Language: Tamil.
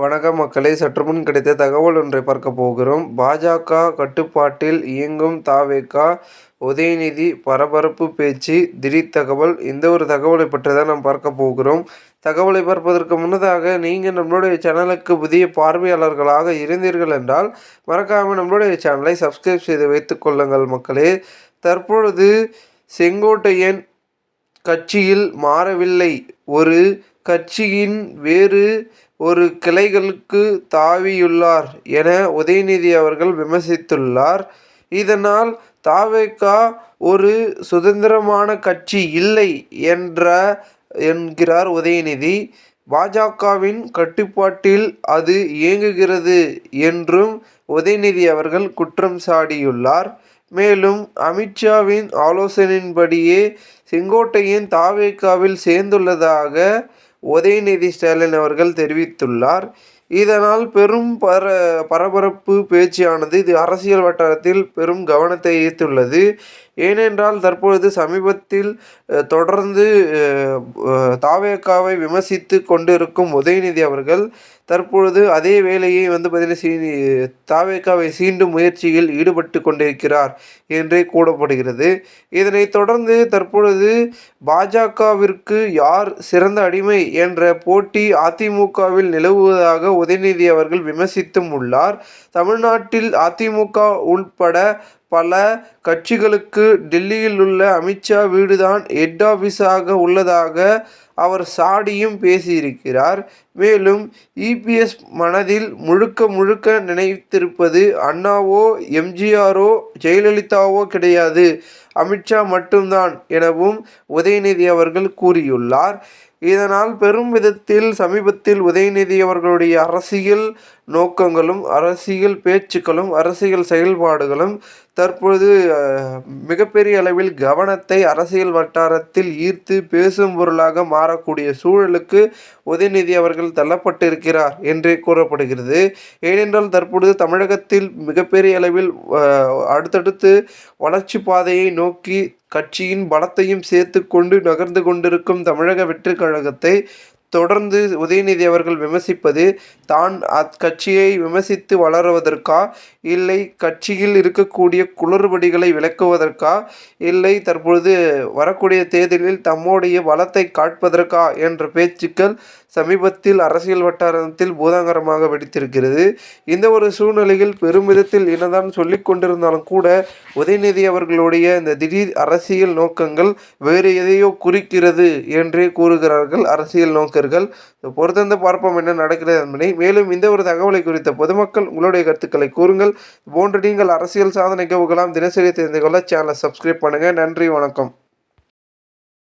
வணக்கம் மக்களே சற்றுமுன் கிடைத்த தகவல் ஒன்றை பார்க்க போகிறோம். பாஜக கட்டுப்பாட்டில் இயங்கும் தாவேகா உதயநிதி பரபரப்பு பேச்சு திடீர் தகவல் இந்த ஒரு தகவலை பற்றி தான் நாம் பார்க்க போகிறோம். தகவலை பார்ப்பதற்கு முன்னதாக நீங்கள் நம்மளுடைய சேனலுக்கு புதிய பார்வையாளர்களாக இருந்தீர்கள் என்றால் மறக்காமல் நம்மளுடைய சேனலை சப்ஸ்கிரைப் செய்து வைத்துக்கொள்ளுங்கள் மக்களே. தற்பொழுது செங்கோட்டையன் கட்சியில் மாறவில்லை. ஒரு கட்சியின் வேறு ஒரு கிளைகளுக்கு தாவியுள்ளார் என உதயநிதி அவர்கள் விமர்சித்துள்ளார். இதனால் தாவேகா ஒரு சுதந்திரமான கட்சி இல்லை என்ற என்கிறார் உதயநிதி. பாஜகவின் கட்டுப்பாட்டில் அது இயங்குகிறது என்றும் உதயநிதி அவர்கள் குற்றம் சாடியுள்ளார் மேலும் அமித்ஷாவின் ஆலோசனையின்படியே செங்கோட்டையன் தாவேக்காவில் சேர்ந்துள்ளதாக உதயநிதி ஸ்டாலின் அவர்கள் தெரிவித்துள்ளார். இதனால் பெரும் பர பரபரப்பு பேச்சானது இது அரசியல் வட்டாரத்தில் பெரும் கவனத்தை ஈர்த்துள்ளது. ஏனென்றால் தற்பொழுது சமீபத்தில் தொடர்ந்து தாவேக்காவை விமர்சித்து கொண்டிருக்கும் உதயநிதி அவர்கள் தற்பொழுது அதே வேலையை வந்து பார்த்தீங்கன்னா சீ தாவேக்காவை சீண்டும் முயற்சியில் ஈடுபட்டு கொண்டிருக்கிறார் என்றே கூறப்படுகிறது. இதனை தொடர்ந்து தற்பொழுது பாஜகவிற்கு யார் சிறந்த அடிமை என்ற போட்டி அதிமுகவில் நிலவுவதாக உதயநிதி அவர்கள் விமர்சித்தும் உள்ளார். தமிழ்நாட்டில் அதிமுக உள்பட பல கட்சிகளுக்கு டெல்லியில் உள்ள அமித்ஷா வீடுதான் ஹெட் ஆஃபீஸாக உள்ளதாக அவர் சாடியும் பேசியிருக்கிறார். மேலும் இபிஎஸ் மனதில் முழுக்க முழுக்க நினைத்திருப்பது அண்ணாவோ எம்ஜிஆரோ ஜெயலலிதாவோ கிடையாது. அமித்ஷா மட்டும்தான் எனவும் உதயநிதி அவர்கள் கூறியுள்ளார். இதனால் பெரும் விதத்தில் சமீபத்தில் உதயநிதி அவர்களுடைய அரசியல் நோக்கங்களும் அரசியல் பேச்சுக்களும் அரசியல் செயல்பாடுகளும் தற்பொழுது மிகப்பெரிய அளவில் கவனத்தை அரசியல் வட்டாரத்தில் ஈர்த்து பேசும் பொருளாக மாறக்கூடிய சூழலுக்கு உதயநிதி அவர்கள் தள்ளப்பட்டிருக்கிறார் என்றே கூறப்படுகிறது. ஏனென்றால் தற்பொழுது தமிழகத்தில் மிகப்பெரிய அளவில் அடுத்தடுத்து வளர்ச்சி பாதையை நோக்கி கட்சியின் பலத்தையும் சேர்த்து கொண்டு நகர்ந்து கொண்டிருக்கும் தமிழக வெற்றி கழகத்தை தொடர்ந்து உதயநிதி அவர்கள் விமர்சிப்பது தான் அக்கட்சியை விமர்சித்து வளருவதற்கா? இல்லை கட்சியில் இருக்கக்கூடிய குளறுபடிகளை விளக்குவதற்கா? இல்லை தற்பொழுது வரக்கூடிய தேர்தலில் தம்முடைய வளத்தை காட்பதற்கா? என்ற பேச்சுக்கள் சமீபத்தில் அரசியல் வட்டாரத்தில் பூதாகரமாக வெடித்திருக்கிறது. இந்த ஒரு சூழ்நிலையில் பெருமிதத்தில் என்னதான் சொல்லி கொண்டிருந்தாலும் கூட உதயநிதி அவர்களுடைய இந்த திடீர் அரசியல் நோக்கங்கள் வேறு எதையோ குறிக்கிறது என்றே கூறுகிறார்கள் அரசியல் நோக்கர்கள் பொறுத்திருந்து பார்ப்போம் என்ன நடக்கிறது என்பதை. மேலும் இந்த ஒரு தகவலை குறித்த பொதுமக்கள் உங்களுடைய கருத்துக்களை கூறுங்கள். போன்று நீங்கள் அரசியல் சாதனை நிகழ்வுகளாம் தினசரி தெரிந்து கொள்ள சேனலை சப்ஸ்கிரைப் பண்ணுங்கள் நன்றி வணக்கம்.